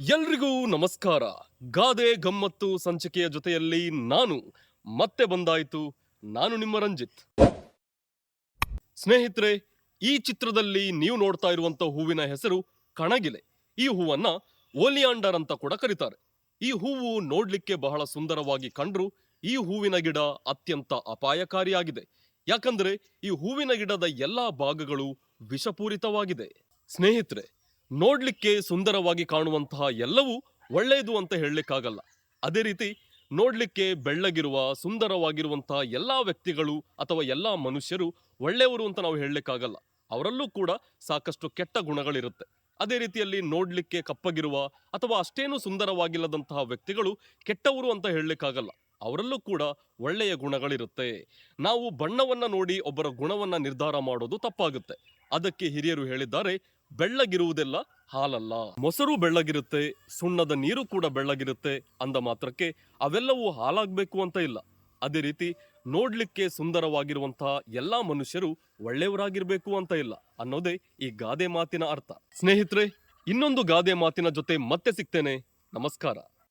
ಎಲ್ರಿಗೂ ನಮಸ್ಕಾರ. ಗಾದೆ, ಗಮ್ಮತ್ತು, ಸಂಚಿಕೆಯ ಜೊತೆಯಲ್ಲಿ ನಾನು ಮತ್ತೆ ಬಂದಾಯಿತು. ನಾನು ನಿಮ್ಮ ರಂಜಿತ್. ಸ್ನೇಹಿತರೆ, ಈ ಚಿತ್ರದಲ್ಲಿ ನೀವು ನೋಡ್ತಾ ಇರುವಂತ ಹೂವಿನ ಹೆಸರು ಕಣಗಿಲೆ. ಈ ಹೂವನ್ನ ಓಲಿಯಾಂಡರ್ ಅಂತ ಕೂಡ ಕರೀತಾರೆ. ಈ ಹೂವು ನೋಡ್ಲಿಕ್ಕೆ ಬಹಳ ಸುಂದರವಾಗಿ ಕಂಡ್ರು. ಈ ಹೂವಿನ ಗಿಡ ಅತ್ಯಂತ ಅಪಾಯಕಾರಿಯಾಗಿದೆ. ಯಾಕಂದ್ರೆ ಈ ಹೂವಿನ ಗಿಡದ ಎಲ್ಲಾ ಭಾಗಗಳು ವಿಷಪೂರಿತವಾಗಿದೆ. ಸ್ನೇಹಿತರೆ ನೋಡ್ಲಿಕ್ಕೆ ಸುಂದರವಾಗಿ ಕಾಣುವಂತಹ ಎಲ್ಲವೂ ಒಳ್ಳೆಯದು ಅಂತ ಹೇಳಲಿಕ್ಕಾಗಲ್ಲ. ಅದೇ ರೀತಿ ನೋಡ್ಲಿಕ್ಕೆ ಬೆಳ್ಳಗಿರುವ, ಸುಂದರವಾಗಿರುವಂತಹ ಎಲ್ಲಾ ವ್ಯಕ್ತಿಗಳು ಅಥವಾ ಎಲ್ಲಾ ಮನುಷ್ಯರು ಒಳ್ಳೆಯವರು ಅಂತ ನಾವು ಹೇಳಲಿಕ್ಕಾಗಲ್ಲ. ಅವರಲ್ಲೂ ಕೂಡ ಸಾಕಷ್ಟು ಕೆಟ್ಟ ಗುಣಗಳಿರುತ್ತೆ. ಅದೇ ರೀತಿಯಲ್ಲಿ ನೋಡ್ಲಿಕ್ಕೆ ಕಪ್ಪಗಿರುವ ಅಥವಾ ಅಷ್ಟೇನು ಸುಂದರವಾಗಿಲ್ಲದಂತಹ ವ್ಯಕ್ತಿಗಳು ಕೆಟ್ಟವರು ಅಂತ ಹೇಳಲಿಕ್ಕಾಗಲ್ಲ. ಅವರಲ್ಲೂ ಕೂಡ ಒಳ್ಳೆಯ ಗುಣಗಳಿರುತ್ತೆ. ನಾವು ಬಣ್ಣವನ್ನ ನೋಡಿ ಒಬ್ಬರ ಗುಣವನ್ನ ನಿರ್ಧಾರ ಮಾಡೋದು ತಪ್ಪಾಗುತ್ತೆ. ಅದಕ್ಕೆ ಹಿರಿಯರು ಹೇಳಿದ್ದಾರೆ ಬೆಳ್ಳಗಿರುವುದೆಲ್ಲ. ಹಾಲಲ್ಲ. ಮೊಸರು ಬೆಳ್ಳಗಿರುತ್ತೆ, ಸುಣ್ಣದ ನೀರು ಕೂಡ ಬೆಳ್ಳಗಿರುತ್ತೆ ಅಂದ ಮಾತ್ರಕ್ಕೆ ಅವೆಲ್ಲವೂ ಹಾಲಾಗಬೇಕು ಅಂತ ಇಲ್ಲ. ಅದೇ ರೀತಿ ನೋಡ್ಲಿಕ್ಕೆ ಸುಂದರವಾಗಿರುವಂತಹ ಎಲ್ಲಾ ಮನುಷ್ಯರು ಒಳ್ಳೆಯವರಾಗಿರ್ಬೇಕು ಅಂತ ಇಲ್ಲ ಅನ್ನೋದೇ ಈ ಗಾದೆ ಮಾತಿನ ಅರ್ಥ. ಸ್ನೇಹಿತರೆ, ಇನ್ನೊಂದು ಗಾದೆ ಮಾತಿನ ಜೊತೆ ಮತ್ತೆ ಸಿಗ್ತೇನೆ. ನಮಸ್ಕಾರ.